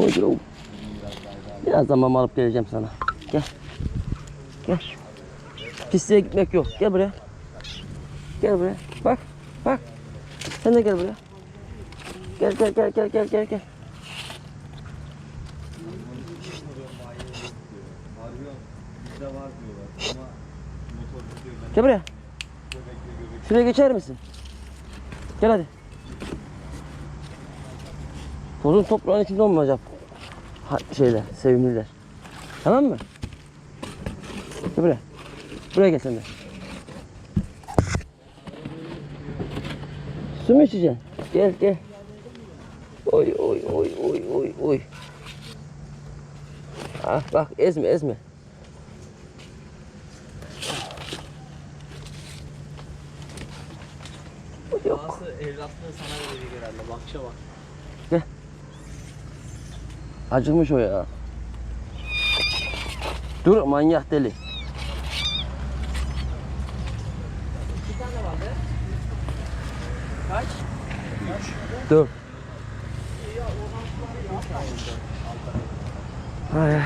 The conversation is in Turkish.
Oy, Birazdan mama alıp geleceğim sana. Gel. Gel. Pisliğe gitmek yok. Gel buraya. Gel buraya. Bak. Bak. Sen de gel buraya. Gel gel gel gel gel gel gel. Gel buraya. Şuraya geçer misin? Gel hadi. Tozun toprağın içinde olmayacak. Ha, şeyler, sevimliler. Tamam mı? Gel buraya. Buraya gel sen de. Su mu içeceksin? Gel gel. Oy oy oy oy oy oy. Ah bak ezme ezme. Yok. Bazı evlatlığı sana verecek herhalde. Bakışa bak. Acıkmış o ya. Dur manyak deli. İki tane vardı. Kaç? Dur. Ay ay.